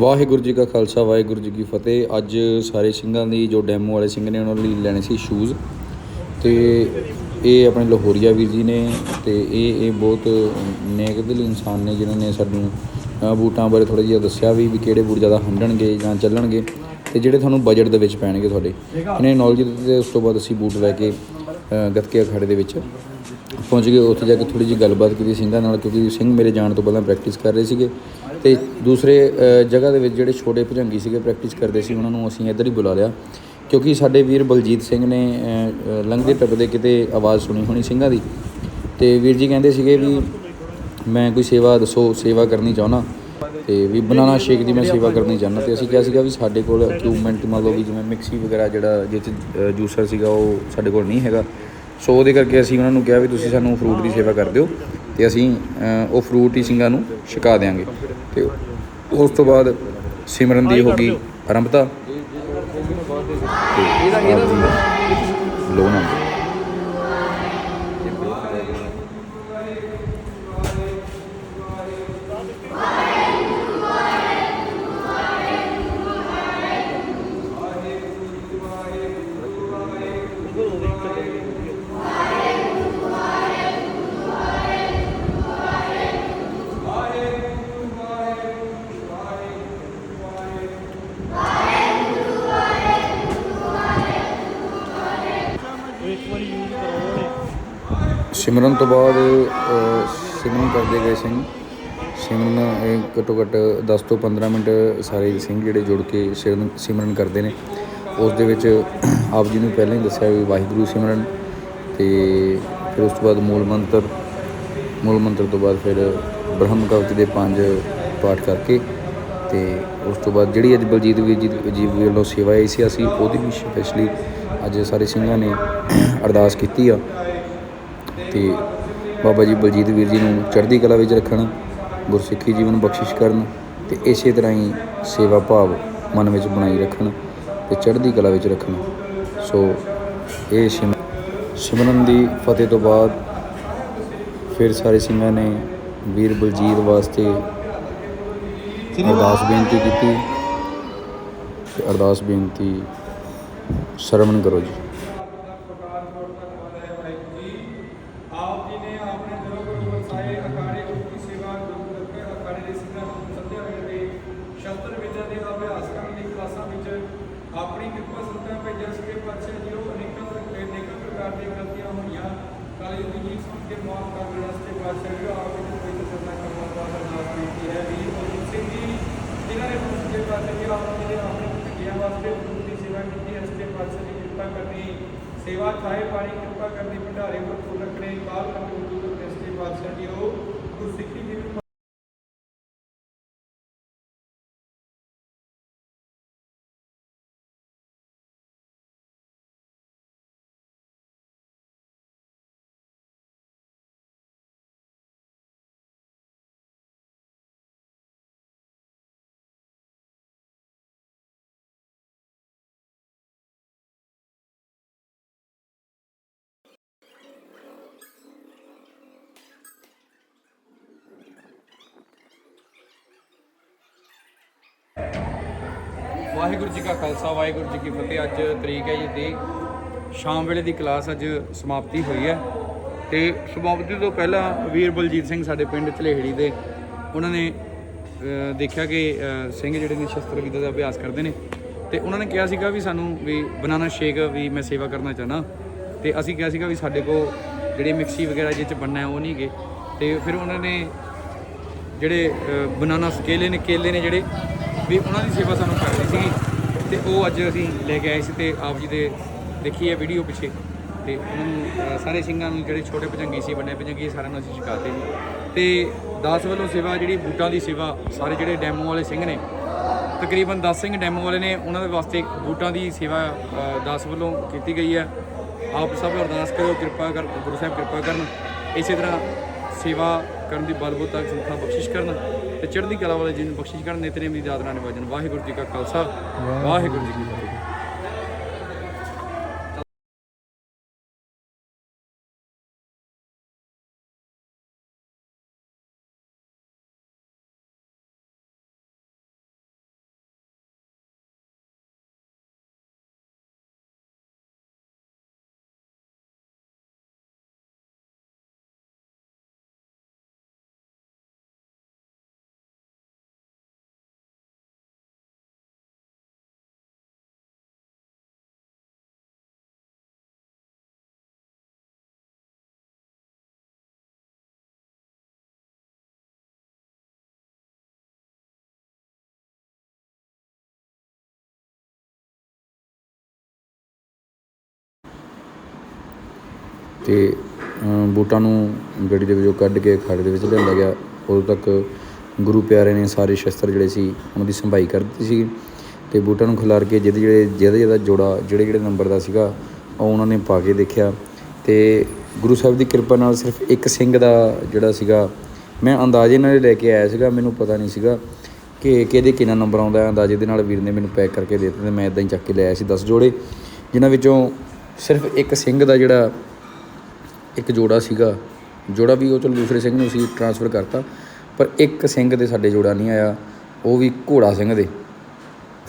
ਵਾਹਿਗੁਰੂ ਜੀ ਕਾ ਖਾਲਸਾ ਵਾਹਿਗੁਰੂ ਜੀ ਕੀ ਫਤਿਹ। ਅੱਜ ਸਾਰੇ ਸਿੰਘਾਂ ਦੀ ਜੋ ਡੈਮੋ ਵਾਲੇ ਸਿੰਘ ਨੇ ਉਹਨਾਂ ਲਈ ਲੈਣੇ ਸੀ ਸ਼ੂਜ਼ ਤੇ ਇਹ ਆਪਣੇ ਲਾਹੌਰੀਆ ਵੀਰ ਜੀ ਨੇ ਤੇ ਇਹ ਇਹ ਬਹੁਤ ਨੇਕ ਦਿਲ ਇਨਸਾਨ ਨੇ ਜਿਨ੍ਹਾਂ ਨੇ ਸਾਨੂੰ ਬੂਟਾਂ ਬਾਰੇ ਥੋੜਾ ਜਿਹਾ ਦੱਸਿਆ ਵੀ ਵੀ ਕਿਹੜੇ ਬੂਟ ਜ਼ਿਆਦਾ ਹੰਡਣਗੇ ਜਾਂ ਚੱਲਣਗੇ ਤੇ ਜਿਹੜੇ ਤੁਹਾਨੂੰ ਬਜਟ ਦੇ ਵਿੱਚ ਪੈਣਗੇ ਤੁਹਾਡੇ। ਇਹਨੇ ਨੌਲੇਜ ਦਿੱਤੀ ਤੇ ਉਸ ਤੋਂ ਬਾਅਦ ਅਸੀਂ ਬੂਟ ਲੈ ਕੇ ਅ, ਗੱਤਕੇ ਅਖਾੜੇ ਦੇ ਵਿੱਚ ਪਹੁੰਚ ਗਏ। ਉੱਥੇ ਜਾ ਕੇ ਥੋੜੀ ਜਿਹੀ ਗੱਲਬਾਤ ਕੀਤੀ ਸਿੰਘਾਂ ਨਾਲ ਕਿਉਂਕਿ ਸਿੰਘ ਮੇਰੇ ਜਾਣ ਤੋਂ ਪਹਿਲਾਂ ਪ੍ਰੈਕਟਿਸ ਕਰ ਰਹੇ ਸੀਗੇ। ਤੇ ਦੂਸਰੇ ਜਗ੍ਹਾ ਦੇ ਵਿੱਚ ਜਿਹੜੇ ਛੋਟੇ ਭਜੰਗੀ ਸੀਗੇ ਪ੍ਰੈਕਟਿਸ ਕਰਦੇ ਸੀ, ਉਹਨਾਂ ਨੂੰ ਅਸੀਂ ਇੱਧਰ ਹੀ ਬੁਲਾ ਲਿਆ। ਕਿਉਂਕਿ ਸਾਡੇ ਵੀਰ ਬਲਜੀਤ ਸਿੰਘ ਨੇ ਲੰਘਦੇ ਟੱਪਦੇ ਕਿਤੇ ਆਵਾਜ਼ ਸੁਣੀ ਹੋਣੀ ਸਿੰਘਾਂ ਦੀ। ਤੇ ਵੀਰ ਜੀ ਕਹਿੰਦੇ ਸੀਗੇ ਵੀ ਮੈਂ ਕੋਈ ਸੇਵਾ ਦੱਸੋ, ਸੇਵਾ ਕਰਨੀ ਚਾਹੁੰਦਾ। ਤੇ ਵੀ ਬਨਾਨਾ ਸ਼ੇਕ ਦੀ ਮੈਂ ਸੇਵਾ ਕਰਨੀ ਚਾਹੁੰਦਾ ਤੇ ਅਸੀਂ ਕਿਹਾ ਸੀਗਾ ਵੀ ਸਾਡੇ ਕੋਲ ਇਕਵਿਪਮੈਂਟ ਮੰਨ ਲਓ ਵੀ ਜਿਵੇਂ ਮਿਕਸੀ ਵਗੈਰਾ ਜਿਹੜਾ ਜਿਹ 'ਚ ਜੂਸਰ ਸੀਗਾ ਉਹ ਸਾਡੇ ਕੋਲ ਨਹੀਂ ਹੈਗਾ। ਸੋ ਉਹਦੇ ਕਰਕੇ ਅਸੀਂ ਉਹਨਾਂ ਨੂੰ ਕਿਹਾ ਵੀ ਤੁਸੀਂ ਸਾਨੂੰ ਫਰੂਟ ਦੀ ਸੇਵਾ ਕਰ ਦਿਓ। ਤੇ ਅਸੀਂ ਉਹ ਫਰੂਟ ਹੀ ਸਿੰਘਾਂ ਨੂੰ ਛਕਾ ਦੇਵਾਂਗੇ ਤੇ ਉਸ ਤੋਂ ਬਾਅਦ ਸਿਮਰਨ ਦੀ ਹੋ ਗਈ ਆਰੰਭਤਾ। ਤੇ ਲੋ ਨਾ ਸਿਮਰਨ ਤੋਂ ਬਾਅਦ ਸਿਮਰਨ ਕਰਦੇ ਗਏ ਸਿੰਘ। ਸਿਮਰਨ, ਇਹ ਘੱਟੋ ਘੱਟ 10 ਤੋਂ 15 ਮਿੰਟ ਸਾਰੇ ਸਿੰਘ ਜਿਹੜੇ ਜੁੜ ਕੇ ਸਿਮਰਨ ਸਿਮਰਨ ਕਰਦੇ ਨੇ। ਉਸ ਦੇ ਵਿੱਚ ਆਪ ਜੀ ਨੂੰ ਪਹਿਲਾਂ ਹੀ ਦੱਸਿਆ ਵੀ ਵਾਹਿਗੁਰੂ ਸਿਮਰਨ ਤੇ ਫਿਰ ਉਸ ਤੋਂ ਬਾਅਦ ਮੂਲ ਮੰਤਰ ਮੂਲ ਮੰਤਰ ਤੋਂ ਬਾਅਦ ਫਿਰ ਬ੍ਰਹਮ ਕਵਚ ਦੇ ਪੰਜ ਪਾਠ ਕਰਕੇ ਤੇ ਉਸ ਤੋਂ ਬਾਅਦ ਜਿਹੜੀ ਅੱਜ ਬਲਜੀਤ ਵੀਰ ਜੀ ਜੀ ਵੱਲੋਂ ਸੇਵਾ ਆਈ ਸੀ, ਅਸੀਂ ਉਹਦੀ ਵੀ ਸਪੈਸ਼ਲੀ ਅੱਜ ਸਾਰੇ ਸਿੰਘਾਂ ਨੇ ਅਰਦਾਸ ਕੀਤੀ ਆ। ਤੇ ਬਾਬਾ ਜੀ ਬਲਜੀਤ ਵੀਰ ਜੀ ਨੂੰ ਚੜ੍ਹਦੀ ਕਲਾ ਵਿੱਚ ਰੱਖਣ, ਗੁਰਸਿੱਖੀ ਜੀਵਨ ਬਖਸ਼ਿਸ਼ ਕਰਨ ਤੇ ਇਸੇ ਤਰ੍ਹਾਂ ਹੀ ਸੇਵਾ ਭਾਵ ਮਨ ਵਿੱਚ ਬਣਾਈ ਰੱਖਣ ਤੇ ਚੜ੍ਹਦੀ ਕਲਾ ਵਿੱਚ ਰੱਖਣ। ਸੋ ਇਹ ਸਿਮ- ਸਿਮਰਨ ਦੀ ਫਤਿਹ ਤੋਂ ਬਾਅਦ ਫਿਰ ਸਾਰੇ ਸਿੰਘਾਂ ਨੇ ਵੀਰ ਬਲਜੀਤ ਵਾਸਤੇ ਅਰਦਾਸ ਬੇਨਤੀ ਕੀਤੀ। ਤੇ ਅਰਦਾਸ ਬੇਨਤੀ, ਸ਼ਰਵਣ ਕਰੋ ਜੀ ਆਪ ਜੀ ਨੇ ਆਪਣੇ ਦਿਲੋਂ ਗੁਰੂ ਵਸਾਏ ਅਖਾੜੇ ਗੁਰੂ ਦੀ ਸੇਵਾ ਗੁਰੂ ਦੇ ਅਖਾੜੇ ਦੇ ਸਿੰਘਾਂ ਨੂੰ ਸੱਦੇ ਹੋਏ ਨੇ ਸ਼ਸਤਰ ਵਿਦਿਆ ਦੇ ਅਭਿਆਸ ਕਰਨ ਦੀ ਕਲਾਸਾਂ ਵਿੱਚ ਆਪਣੀ ਕਿਰਪਾ ਸੁਣਦਾ ਭੇਜਿਆ ਸਕੇ ਪਾਤਸ਼ਾਹ ਜੀ ਉਹ ਅਨੇਕਾਂ ਅਨੇਕਾਂ ਪ੍ਰਕਾਰ ਦੀਆਂ ਗਲਤੀਆਂ ਹੋਈਆਂ। ਕਾਲੀ ਦੀ ਜੀ ਸੁਣ ਕੇ ਮਾਫ ਕਰ ਦੇਣਾ ਪਾਤਸ਼ਾਹ ਜੀ ਆਪ ਜੀ ਕੋਈ ਤਸੱਲਾ ਕਰਨਾ ਦਾ ਅਰਦਾਸ ਬੇਨਤੀ ਹੈ ਵੀ ਗੁਰੂ ਸਿੰਘ ਜੀ, ਜਿਨ੍ਹਾਂ ਨੇ ਗੁਰੂ ਪਾਤਸ਼ਾਹ ਜੀ ਆਪ ਨੇ ਆਪਣੇ ਧੀਆਂ ਵਾਸਤੇ ਗੁਰੂ ਦੀ ਸੇਵਾ ਕੀਤੀ, ਇਸ ਸਕੇ ਪਾਤਸ਼ਾਹ ਦੀ ਕਿਰਪਾ ਕਰਨੀ, ਸੇਵਾ ਖਾਏ ਪਾਣੀ ਕਿਰਪਾ ਕਰਨੀ, ਭੰਡਾਰੇ ਭਰਪੂਰ ਰੱਖਣੇ ਬਾਲ ਕਰਨੀ ਉਦੋਂ ਕ੍ਰਿਸਤੀ ਪਾਤਸ਼ਾਹ ਜੀ ਉਹ ਗੁਰਸਿੱਖੀ ਦੀ ਵਾਹਿਗੁਰੂ ਜੀ ਕਾ ਖਾਲਸਾ, ਵਾਹਿਗੁਰੂ ਜੀ ਕੀ ਫਤਿਹ। ਅੱਜ ਤਰੀਕ ਹੈ ਜੀ ਤੇ ਸ਼ਾਮ ਵੇਲੇ ਦੀ ਕਲਾਸ ਅੱਜ ਸਮਾਪਤੀ ਹੋਈ ਹੈ। ਤੇ ਸਮਾਪਤੀ ਤੋਂ ਪਹਿਲਾਂ ਵੀਰ ਬਲਜੀਤ ਸਿੰਘ ਸਾਡੇ ਪਿੰਡ ਝਲੇਹੜੀ ਦੇ, ਉਹਨਾਂ ਨੇ ਦੇਖਿਆ ਕਿ ਸਿੰਘ ਜਿਹੜੇ ਨੇ ਸ਼ਸਤਰ ਵਿਦਿਆ ਦਾ ਅਭਿਆਸ ਕਰਦੇ ਨੇ। ਤੇ ਉਹਨਾਂ ਨੇ ਕਿਹਾ ਸੀਗਾ ਵੀ ਸਾਨੂੰ ਵੀ ਬਨਾਨਾ ਸ਼ੇਕ ਵੀ ਮੈਂ ਸੇਵਾ ਕਰਨਾ ਚਾਹਨਾ ਤੇ ਅਸੀਂ ਕਿਹਾ ਸੀਗਾ ਵੀ ਸਾਡੇ ਕੋਲ ਜਿਹੜੇ ਮਿਕਸੀ ਵਗੈਰਾ ਜਿਹ ਚ ਬਣਨਾ ਉਹ ਨਹੀਂ ਗਏ ਤੇ ਫਿਰ ਉਹਨਾਂ ਨੇ ਜਿਹੜੇ ਬਨਾਨਾ ਸਕੇਲੇ ਨੇ, ਕੇਲੇ ਨੇ ਜਿਹੜੇ ਵੀ ਉਹਨਾਂ ਦੀ ਸੇਵਾ ਸਾਨੂੰ ਕਰਨੀ ਸੀਗੀ ਤੇ ਉਹ ਅੱਜ ਅਸੀਂ ਲੈ ਕੇ ਆਏ ਸੀ ਤੇ ਆਪ ਜੀ ਦੇ ਦੇਖੀ ਹੈ ਵੀਡੀਓ ਪਿੱਛੇ ਤੇ ਉਹਨਾਂ ਨੂੰ ਸਾਰੇ ਸਿੰਘਾਂ ਨੂੰ ਜਿਹੜੇ ਛੋਟੇ ਭਜੰਗੀ ਸੀ ਵੱਡੇ ਭਜੰਗੀ ਸਾਰਿਆਂ ਨੂੰ ਅਸੀਂ ਛਕਾਤੇ ਤੇ ਦਾਸ ਵੱਲੋਂ ਸੇਵਾ ਜਿਹੜੀ ਬੂਟਾਂ ਦੀ ਸੇਵਾ ਸਾਰੇ ਜਿਹੜੇ ਡੈਮੋ ਵਾਲੇ ਸਿੰਘ ਨੇ ਤਕਰੀਬਨ 10 ਸਿੰਘ ਡੈਮੋ ਵਾਲੇ ਨੇ ਉਹਨਾਂ ਦੇ ਵਾਸਤੇ ਬੂਟਾਂ ਦੀ ਸੇਵਾ ਅ, ਦਾਸ ਵੱਲੋਂ ਕੀਤੀ ਗਈ ਹੈ। ਆਪ ਸਭ ਅਰਦਾਸ ਕਰੋ ਕਿਰਪਾ ਕਰ ਗੁਰੂ ਸਾਹਿਬ ਕਿਰਪਾ ਕਰਨ ਇਸੇ ਤਰ੍ਹਾਂ ਸੇਵਾ ਕਰਨ ਦੀ ਬਲਬੋਤਾ ਸੰਖਾ ਬਖਸ਼ਿਸ਼ ਕਰਨ। ਤੇ ਚੜ੍ਹਦੀ ਕਲਾ ਵਾਲੇ ਜੀ ਨੂੰ ਬਖਸ਼ਿਸ਼ ਕਰਨ ਨਿਤਨੇਮ ਦੀ ਯਾਦ ਨਾਲ ਨਿਵਾਜਨ ਵਾਹਿਗੁਰੂ ਜੀ ਕਾ ਖਾਲਸਾ ਵਾਹਿਗੁਰੂ ਜੀ ਕੀ ਫਤਿਹ। ਅਤੇ ਬੂਟਾਂ ਨੂੰ ਗੱਡੀ ਦੇ ਵਿੱਚੋਂ ਕੱਢ ਕੇ ਅਖਾੜੇ ਦੇ ਵਿੱਚ ਲਿਆਂਦਾ ਗਿਆ। ਉਦੋਂ ਤੱਕ ਗੁਰੂ ਪਿਆਰੇ ਨੇ ਸਾਰੇ ਸ਼ਸਤਰ ਜਿਹੜੇ ਸੀ, ਉਹਨਾਂ ਦੀ ਸੰਭਾਈ ਕਰ ਦਿੱਤੀ ਸੀ ਅਤੇ ਬੂਟਾਂ ਨੂੰ ਖਿਲਾਰ ਕੇ ਜਿਹਦੇ ਜਿਹੜੇ, ਜਿਹਦੇ ਜਿਹਦਾ ਜੋੜਾ, ਜਿਹੜੇ ਜਿਹੜੇ ਨੰਬਰ ਦਾ ਸੀਗਾ, ਉਹ ਉਹਨਾਂ ਨੇ ਪਾ ਕੇ ਦੇਖਿਆ। ਅਤੇ ਗੁਰੂ ਸਾਹਿਬ ਦੀ ਕਿਰਪਾ ਨਾਲ ਸਿਰਫ ਇੱਕ ਸਿੰਘ ਦਾ ਜਿਹੜਾ ਸੀਗਾ, ਮੈਂ ਅੰਦਾਜ਼ੇ ਨਾਲ ਲੈ ਕੇ ਆਇਆ ਸੀਗਾ, ਮੈਨੂੰ ਪਤਾ ਨਹੀਂ ਸੀਗਾ ਕਿ ਕਿਹਦੇ ਕਿੰਨਾ ਨੰਬਰ ਆਉਂਦਾ ਅੰਦਾਜ਼ੇ ਦੇ ਨਾਲ ਵੀਰ ਨੇ ਮੈਨੂੰ ਪੈਕ ਕਰਕੇ ਦੇ ਦਿੱਤੇ ਤੇ ਮੈਂ ਇਦਾਂ ਹੀ ਚੱਕ ਕੇ ਲੈ ਆਇਆ ਸੀ 10 ਜੋੜੇ, ਜਿਨ੍ਹਾਂ ਵਿੱਚੋਂ ਸਿਰਫ ਇੱਕ ਸਿੰਘ ਦਾ ਜਿਹੜਾ ਇੱਕ ਜੋੜਾ ਸੀਗਾ। ਜੋੜਾ ਵੀ ਉਹ ਚਲੋ ਦੂਸਰੇ ਸਿੰਘ ਨੂੰ ਸੀ ਟਰਾਂਸਫਰ ਕਰਤਾ, ਪਰ ਇੱਕ ਸਿੰਘ ਦੇ ਸਾਡੇ ਜੋੜਾ ਨਹੀਂ ਆਇਆ, ਉਹ ਵੀ ਘੋੜਾ ਸਿੰਘ ਦੇ।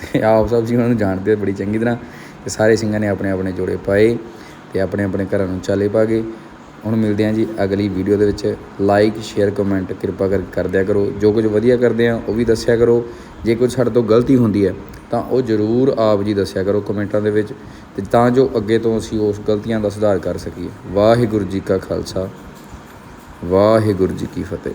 ਤੇ ਆਪ ਸਭ ਜੀ ਉਹਨਾਂ ਨੂੰ ਜਾਣਦੇ ਬੜੀ ਚੰਗੀ ਤਰ੍ਹਾਂ। ਤੇ ਸਾਰੇ ਸਿੰਘਾਂ ਨੇ ਆਪਣੇ ਆਪਣੇ ਜੋੜੇ ਪਾਏ ਤੇ ਆਪਣੇ ਆਪਣੇ ਘਰਾਂ ਨੂੰ ਚਾਲੇ ਪਾ ਗਏ। ਹੁਣ ਮਿਲਦੇ ਹਾਂ ਜੀ ਅਗਲੀ ਵੀਡੀਓ ਦੇ ਵਿੱਚ। ਲਾਈਕ ਸ਼ੇਅਰ ਕਮੈਂਟ ਕਿਰਪਾ ਕਰਕੇ ਕਰ ਦਿਆ ਕਰੋ। ਜੋ ਕੁਝ ਵਧੀਆ ਕਰਦੇ ਆ ਉਹ ਵੀ ਦੱਸਿਆ ਕਰੋ। ਜੇ ਕੁਝ ਸਾਡੇ ਤੋਂ ਗਲਤੀ ਹੁੰਦੀ ਹੈ ਤਾਂ ਉਹ ਜ਼ਰੂਰ ਆਪ ਜੀ ਦੱਸਿਆ ਕਰੋ ਕਮੈਂਟਾਂ ਦੇ ਵਿੱਚ ਤੇ ਤਾਂ ਜੋ ਅੱਗੇ ਤੋਂ ਅਸੀਂ ਉਸ ਗਲਤੀਆਂ ਦਾ ਸੁਧਾਰ ਕਰ ਸਕੀਏ। ਵਾਹਿਗੁਰੂ ਜੀ ਕਾ ਖਾਲਸਾ, ਵਾਹਿਗੁਰੂ ਜੀ ਕੀ ਫਤਿਹ।